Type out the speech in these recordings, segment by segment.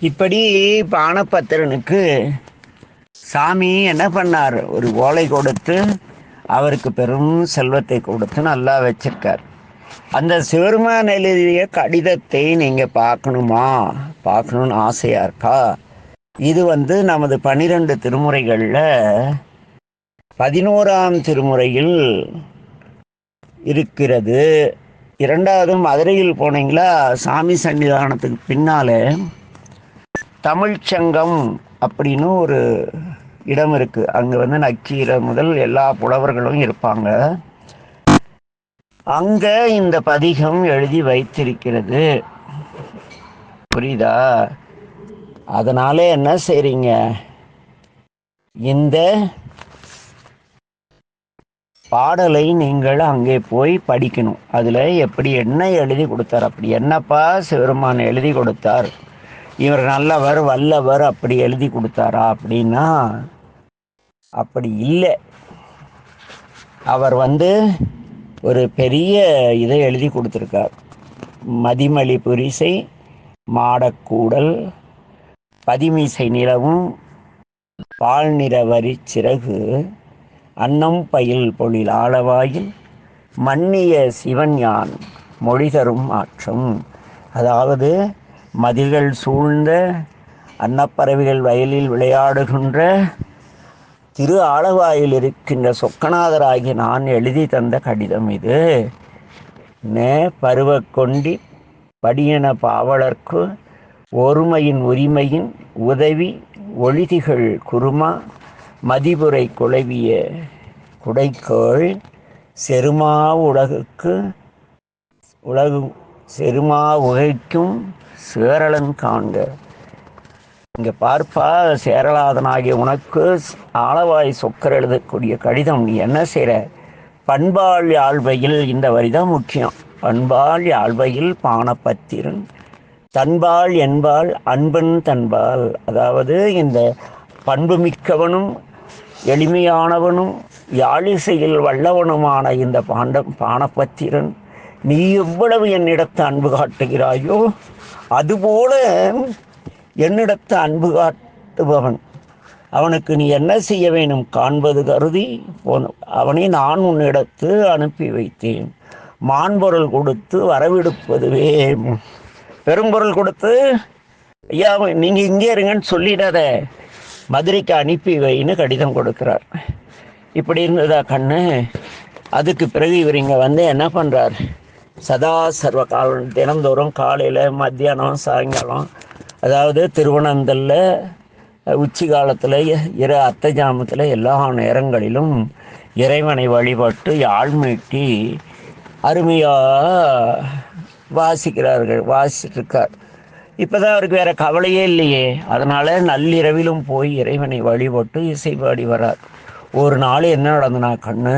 இப்படி பானபத்திரனுக்கு சாமி என்ன பண்ணார்? ஒரு ஓலை கொடுத்து அவருக்கு பெரும் செல்வத்தை கொடுத்து நல்லா வச்சிருக்கார். அந்த சிவருமான் எழுதிய கடிதத்தை நீங்கள் பார்க்கணுமா? பார்க்கணுன்னு ஆசையாக இருக்கா? இது வந்து நமது பனிரெண்டு திருமுறைகளில் பதினோராம் திருமுறையில் இருக்கிறது. இரண்டாவது மதுரையில் போனீங்களா? சாமி சன்னிதானத்துக்கு பின்னாலே. தமிழ்ச்சங்கம் அப்படின்னு ஒரு இடம் இருக்குது அங்கே வந்து நக்கீரர் முதல் எல்லா புலவர்களும் இருப்பாங்க. அங்கே இந்த பதிகம் எழுதி வைத்திருக்கிறது. புரியுதா? அதனால என்ன செய்றீங்க? இந்த பாடலை நீங்கள் அங்கே போய் படிக்கணும். அதில் எப்படி என்ன எழுதி கொடுத்தார்? அப்படி என்னப்பா சிவருமான் எழுதி கொடுத்தார்? இவர் நல்லவர் வல்லவர் அப்படி எழுதி கொடுத்தாரா அப்படின்னா அப்படி இல்லை. அவர் வந்து ஒரு பெரிய இதை எழுதி கொடுத்துருக்கார். மதிமலி புரிசை மாடக்கூடல் பதிமிசை நிலவும் பால் நிற சிறகு அன்னம் பயில் பொழில் ஆளவாயில் மன்னிய சிவன் யான் மொழி தரும் மாற்றம் அதாவது மதில்கள் சூழ்ந்த அன்னப்பறவைகள் வயலில் விளையாடுகின்ற திரு ஆளவாயில் இருக்கின்ற சொக்கநாதராகி நான் எழுதி தந்த கடிதம் இது. நே பருவ கொண்டி படியன பாவலர்க்கு ஒருமையின் உரிமையின் உதவி ஒழிதிகள் குருமா மதிபுரை குழவிய குடைக்கோள் செருமா உலகுக்கு உலகு செருமா உகைக்கும் சேரலன் காண்க. இங்கே பார்ப்பா சேரலாதனாகிய உனக்கு ஆளவாய் சொக்கர் எழுதக்கூடிய கடிதம் நீ என்ன செய்கிற பண்பாள் யாழ்வையில் இந்த வரி தான் முக்கியம். பண்பாள் யாழ்வையில் பானப்பத்திரன் தன்பால் என்பால் அன்பன் தன்பால். அதாவது இந்த பண்பு மிக்கவனும் எளிமையானவனும் யாழிசையில் வல்லவனுமான இந்த பாண்டம் பானப்பத்திரன் நீ எவ்வளவு என்னிடத்து அன்பு காட்டுகிறாயோ அதுபோல என்னிடத்து அன்பு காட்டுபவன். அவனுக்கு நீ என்ன செய்ய வேணும் காண்பது கருதி போன அவனை நான் உன்னிடத்து அனுப்பி வைத்தேன். மான்பொருள் கொடுத்து வரவிடுப்பதுவே பெரும்பொருள் கொடுத்து ஐயா நீங்கள் இங்கே இருங்கன்னு சொல்லிடாத. மதுரைக்கு அனுப்பி வைன்னு கடிதம் கொடுக்கிறார். இப்படி இருந்ததா கண்ணு? அதுக்கு பிறகு இவர் இங்கே வந்து என்ன பண்ணுறார் சதா சர்வ காலம் தினந்தோறும் காலையில் மத்தியானம் சாயங்காலம் அதாவது திருவனந்தல்ல உச்சி காலத்தில் இரு அத்தை ஜாமத்தில் எல்லா நேரங்களிலும் இறைவனை வழிபட்டு ஆழ்மீட்டி அருமையாக வாசிக்கிறார்கள் வாசிச்சுட்டு இருக்கார் இப்போதான் அவருக்கு வேற கவலையே இல்லையே. அதனால் நள்ளிரவிலும் போய் இறைவனை வழிபட்டு இசைப்பாடி வரார். ஒரு நாள் என்ன நடந்தனா கண்ணு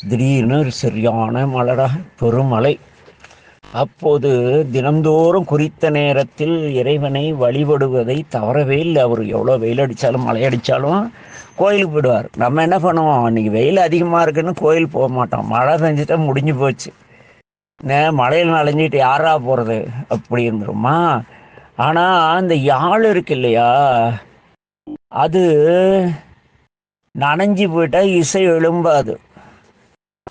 திடீர்னு ஒரு சரியான மலராக பெருமழை. அப்போது தினந்தோறும் குறித்த நேரத்தில் இறைவனை வழிபடுவதை தவறவே இல்லை. அவர் எவ்வளோ வெயில் அடித்தாலும் மழை அடித்தாலும் கோயிலுக்கு போயிடுவார். நம்ம என்ன பண்ணுவோம்? அன்றைக்கி வெயில் அதிகமாக இருக்குன்னு கோயில் போக மாட்டோம். மழை பெஞ்சிட்டா முடிஞ்சு போச்சு. நே மழையில் நனைஞ்சிட்டு யாரா போகிறது அப்படி இருந்துருமா? ஆனால் அந்த யாழ் இருக்கு இல்லையா? அது நனைஞ்சு போயிட்டால் இசை எழும்பாது.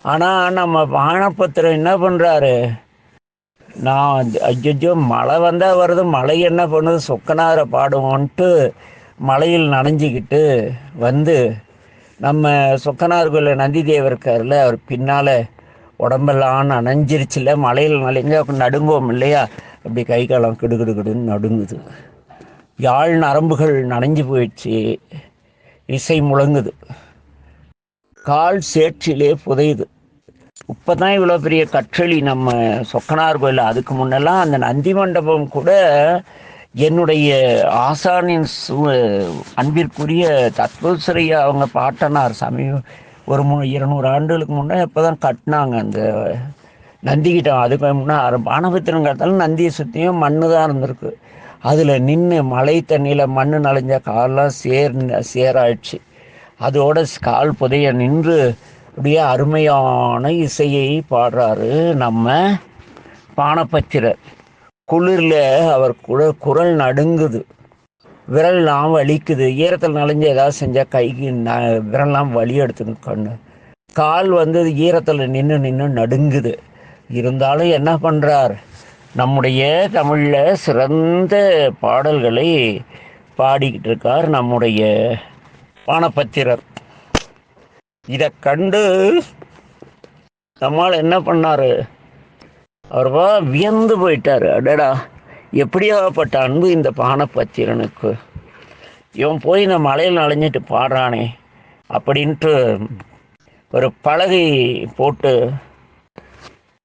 ஆனால் நம்ம பானபத்திரம் என்ன பண்ணுறாரு நான் ஐயோ மழை வந்தால் வருது மழை என்ன பண்ணுது? சொக்கனாரை பாடுவோன்ட்டு மலையில் நனைஞ்சிக்கிட்டு வந்து நம்ம சொக்கனார் நந்தி தேவர் இருக்கார்ல அவர் பின்னால் உடம்பெல்லாம் நனைஞ்சிருச்சுல மலையில் நனைஞ்சா நடுங்குவோம் இல்லையா? அப்படி கை காலம் கிடு கிடு கிடுன்னு நடுங்குது. யாழ் நரம்புகள் நனைஞ்சு போயிடுச்சு இசை முழங்குது. கால் சேற்றிலே புதையுது. இப்போ தான் இவ்வளோ பெரிய கற்றளி நம்ம சொக்கனார் கோயில் அதுக்கு முன்னெல்லாம் அந்த நந்தி மண்டபம் கூட என்னுடைய ஆசானின் சு அன்பிற்குரிய தத்வஸ்ரீயா அவங்க பாட்டனார். சமீப ஒரு மூணு இருநூறு ஆண்டுகளுக்கு முன்னே இப்போ தான் கட்டினாங்க அந்த நந்திக்கிட்ட அதுக்கு முன்னே பானபத்திரம் கட்டாலும் நந்தியை சுற்றியும் மண்ணு தான் இருந்திருக்கு. அதில் நின்று மழை தண்ணியில் மண் நனைஞ்ச காலெல்லாம் சேர் சேராயிடுச்சு. அதோட கால் புதைய நின்று அப்படியே அருமையான இசையை பாடுறாரு நம்ம பானப்பச்சிரர் குளிரில் அவர் குரல் குரல் நடுங்குது. விரல்லாம் வலிக்குது. ஈரத்தில் நனைஞ்சு ஏதாவது செஞ்சால் கைக்கு ந விரல்லாம் வலி எடுத்துங்க கண்ணு. கால் வந்து ஈரத்தில் நின்று நின்று நடுங்குது. இருந்தாலும் என்ன பண்ணுறார் நம்முடைய தமிழில் சிறந்த பாடல்களை பாடிக்கிட்டு இருக்கார் நம்முடைய பானபத்திரர் இதை கண்டு நம்மால் என்ன பண்ணார்? அவர் வியந்து போயிட்டார். அடடா எப்படியாகப்பட்ட அன்பு இந்த பானபத்திரனுக்கு இவன் போய் இந்த மலையில் நனைஞ்சிட்டு பாடுறானே அப்படின்ட்டு ஒரு பலகை போட்டு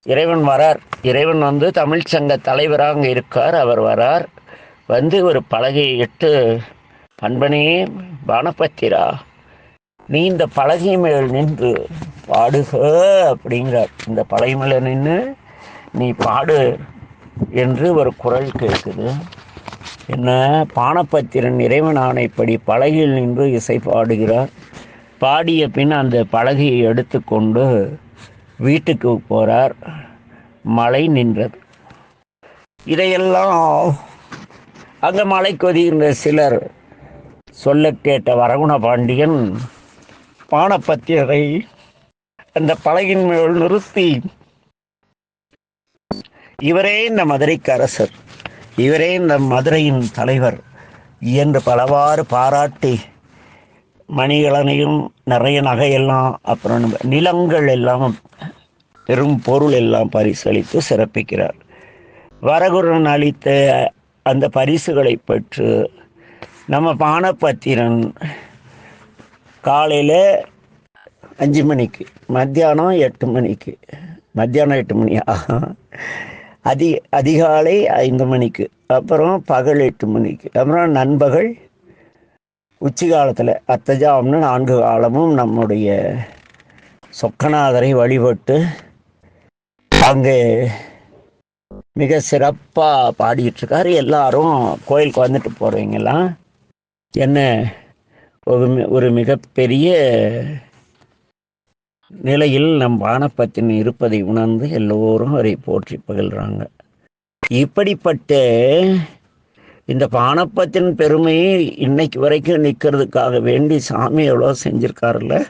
இறைவன் வரார். இறைவன் வந்து தமிழ் சங்க தலைவராக இருக்கார். அவர் வரார். வந்து ஒரு பலகையை பண்பனே அன்பனே பானபத்திரா நீ இந்த பலகை மேல் நின்று பாடுக அப்படிங்கிறார். இந்த பலகை மேல நின்று நீ பாடு என்று ஒரு குரல் கேட்குது. என்ன? பானபத்திரன் இறைவன் இப்படி பலகையில் நின்று இசை பாடுகிறார். பாடிய பின் அந்த பலகையை எடுத்துக்கொண்டு வீட்டுக்கு போகிறார் மழை நின்றது. இதையெல்லாம் அங்கே மலை கொதிகின்ற சிலர் சொல்ல கேட்ட வரகுண பாண்டியன் பானப்பத்தியரை அந்த பழகின் மேல் நிறுத்தி இவரே இந்த மதுரைக்கு அரசர் இவரே இந்த மதுரையின் தலைவர் என்று பலவாறு பாராட்டி மணிகலனையும் நிறைய நகையெல்லாம் அப்புறம் நிலங்கள் எல்லாம் பெரும் பொருள் எல்லாம் பரிசளித்து சிறப்பிக்கிறார். வரகுரன் அளித்த அந்த பரிசுகளை பெற்று நம்ம பானபத்திரன் காலையில் அஞ்சு மணிக்கு மத்தியானம் எட்டு மணிக்கு மத்தியானம் எட்டு மணியா? அதி அதிகாலை ஐந்து மணிக்கு அப்புறம் பகல் எட்டு மணிக்கு அப்புறம் நண்பகல் உச்சி காலத்தில் அத்தஜாம்னு நான்கு காலமும் நம்முடைய சொக்கநாதரை வழிபட்டு அங்கே மிக சிறப்பாக பாடிட்டுருக்காரு எல்லாரும் கோயிலுக்கு வந்துட்டு போகிறவங்கெல்லாம் என்ன ஒரு ஒரு மிகப்பெரிய நிலையில் நம் வானப்பத்தின் இருப்பதை உணர்ந்து எல்லோரும் அவரை போற்றி பகிழ்கிறாங்க இப்படிப்பட்ட இந்த பானப்பத்தின் பெருமை இன்னைக்கு வரைக்கும் நிற்கிறதுக்காக வேண்டி சாமி எவ்வளோ செஞ்சிருக்காருல்ல?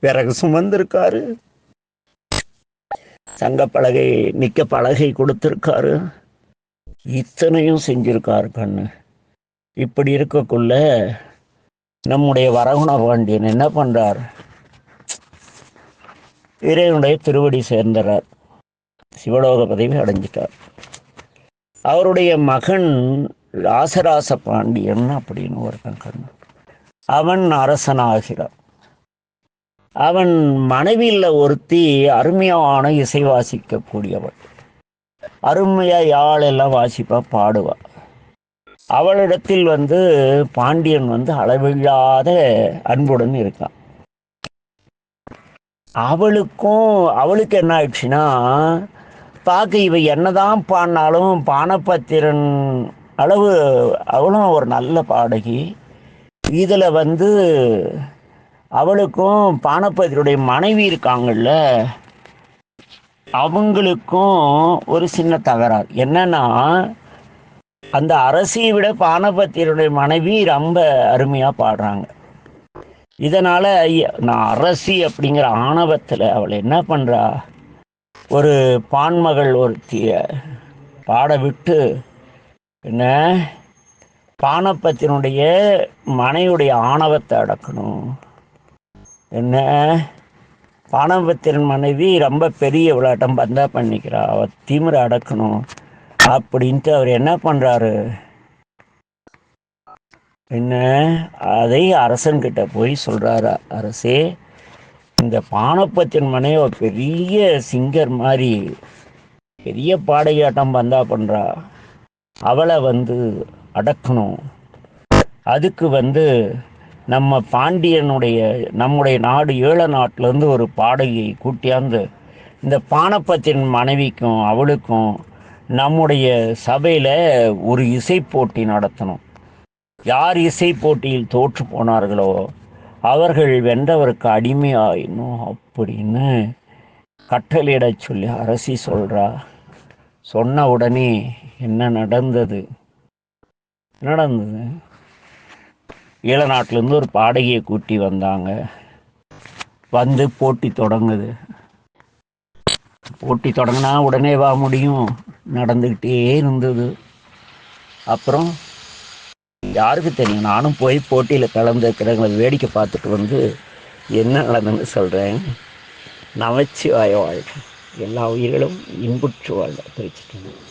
விறகு சுமந்திருக்காரு. சங்க பலகை நிற்க பலகை கொடுத்துருக்காரு. இத்தனையும் செஞ்சிருக்காரு கண்ணு. இப்படி இருக்கக்குள்ள நம்முடைய வரகுண பாண்டியன் என்ன பண்றார்? இறைவனுடைய திருவடி சேர்ந்தார் சிவலோக பதவி அடைஞ்சிட்டார். அவருடைய மகன் ராசராச பாண்டியன் அப்படின்னு ஒருத்தன் கண்ணு. அவன் அரசனாகிறான். அவன் மனைவியில் ஒருத்தி அருமையான இசை வாசிக்கக்கூடியவள் அருமையாக யாழெல்லாம் வாசிப்பா பாடுவா. அவளிடத்தில் வந்து பாண்டியன் வந்து அளவில்லாத அன்புடன் இருக்கான். அவளுக்கும் அவளுக்கு என்ன ஆயிடுச்சுன்னா பார்க்க இவ என்னதான் பாடினாலும் பானபத்திரன் அளவு அவளும் ஒரு நல்ல பாடகி. இதில் வந்து அவளுக்கும் பானபத்தினுடைய மனைவி இருக்காங்கல்ல அவங்களுக்கும் ஒரு சின்ன தகராறு. என்னன்னா அந்த அரசியை விட பானபத்தியருடைய மனைவி ரொம்ப அருமையாக பாடுறாங்க. இதனால் நான் அரசி அப்படிங்கிற ஆணவத்தில் அவள் என்ன பண்ணுறா ஒரு பான்மகள் ஒருத்திய பாட விட்டு என்ன? பானப்பத்தினுடைய மனையுடைய ஆணவத்தை அடக்கணும். என்ன? பானபத்திரன் மனைவி ரொம்ப பெரிய விளாட்டம் பந்தா பண்ணிக்கிறா. அவ திமிரை அடக்கணும். அப்படின்ட்டு அவர் என்ன பண்ணுறாரு என்ன? அதை அரசன்கிட்ட போய் சொல்கிறாரு அரசே இந்த பானப்பத்தின் மனைவி பெரிய சிங்கர் மாதிரி பெரிய பாடகியாட்டம் பந்தா பண்ணுறா அவளை வந்து அடக்கணும். அதுக்கு வந்து நம்ம பாண்டியனுடைய நம்முடைய நாடு ஏழ நாட்டிலேருந்து ஒரு பாடகியை கூட்டியாந்து இந்த பானப்பத்தின் மனைவிக்கும் அவளுக்கும் நம்முடைய சபையில் ஒரு இசை போட்டி நடத்தணும். யார் இசை போட்டியில் தோற்று போனார்களோ அவர்கள் வென்றவருக்கு அடிமையாயினும் அப்படின்னு கட்டளையிட சொல்லி அரசி சொல்கிறா சொன்ன உடனே என்ன நடந்தது? நடந்தது? ஈழநாட்டிலேருந்து ஒரு பாடகியை கூட்டி வந்தாங்க. வந்து போட்டி தொடங்குது. போட்டி தொடங்கினா உடனே வா முடியும். நடந்துக்கிட்டே இருந்தது. அப்புறம் யாருக்கு தெரியும்? நானும் போய் போட்டியில் கலந்துக்கிறவங்களை வேடிக்கை பார்த்துட்டு வந்து என்ன நடந்ததுன்னு சொல்கிறேன் நமச்சிவாய வாழ்க. எல்லா உயிர்களும் இன்புற்று வாழ்க. பிரிச்சுட்டு